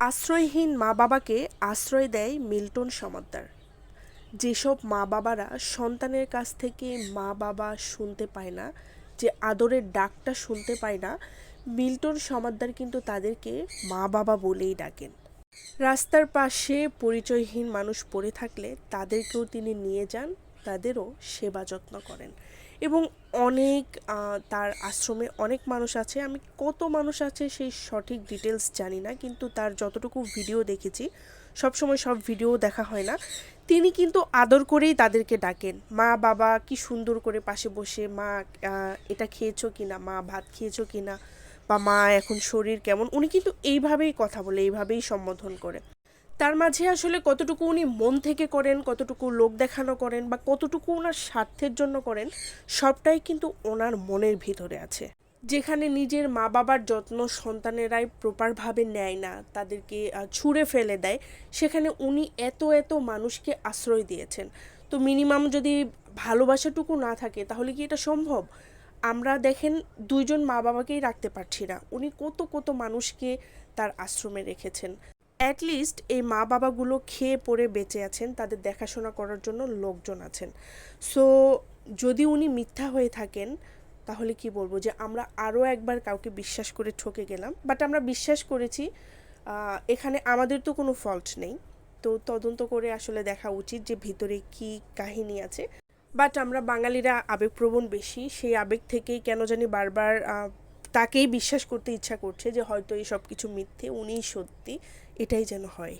আশ্রয়হীন মা বাবাকে আশ্রয় দেয় মিল্টন সমাদ্দার। যেসব মা বাবারা সন্তানের কাছ থেকে মা বাবা শুনতে পায় না, যে আদরের ডাকটা শুনতে পায় না, মিল্টন সমাদ্দার কিন্তু তাদেরকে মা বাবা বলেই ডাকেন। রাস্তার পাশে পরিচয়হীন মানুষ পড়ে থাকলে তাদেরকেও তিনি নিয়ে যান, তাদেরও সেবা যত্ন করেন। এবং অনেক তার আশ্রমে অনেক মানুষ আছে। আমি কত মানুষ আছে সেই সঠিক ডিটেলস জানি না, কিন্তু তার যতটুকু ভিডিও দেখেছি, সবসময় সব ভিডিও দেখা হয় না। তিনি কিন্তু আদর করেই তাদেরকে ডাকেন। মা, বাবা, কি সুন্দর করে পাশে বসে, মা এটা খেয়েছো কি না মা, ভাত খেয়েছো কি না বা মা, এখন শরীর কেমন? উনি কিন্তু এইভাবেই কথা বলে, এইভাবেই সম্বোধন করে। তার মাঝে আসলে কতটুকু উনি মন থেকে করেন, কতটুকু লোক দেখানো করেন বা কতটুকু ওনার স্বার্থের জন্য করেন, সবটাই কিন্তু ওনার মনের ভিতরে আছে। যেখানে নিজের মা বাবার যত্ন সন্তানেরাই প্রপারভাবে নেয় না, তাদেরকে ছুঁড়ে ফেলে দেয়, সেখানে উনি এত এত মানুষকে আশ্রয় দিয়েছেন। তো মিনিমাম যদি ভালোবাসাটুকু না থাকে, তাহলে কি এটা সম্ভব? আমরা দেখেন দুইজন মা বাবাকেই রাখতে পারছি না। উনি কত কত মানুষকে তার আশ্রমে রেখেছেন। অ্যাটলিস্ট এই মা বাবাগুলো খেয়ে পড়ে বেঁচে আছেন, তাদের দেখাশোনা করার জন্য লোকজন আছেন। সো যদি উনি মিথ্যা হয়ে থাকেন, তাহলে কি বলব যে আমরা আরও একবার কাউকে বিশ্বাস করে ঠকে গেলাম। বাট আমরা বিশ্বাস করেছি এখানে আমাদের তো কোনো ফল্ট নেই। তো তদন্ত করে আসলে দেখা উচিত যে ভিতরে কি কাহিনী আছে। বাট আমরা বাঙালিরা আবেগপ্রবণ বেশি, সেই আবেগ থেকেই কেন জানি বারবার তাকেই বিশ্বাস করতে ইচ্ছা করছে যে হয়তো এই সব কিছু মিথ্যে, উনিই সত্যি, এটাই যেন হয়।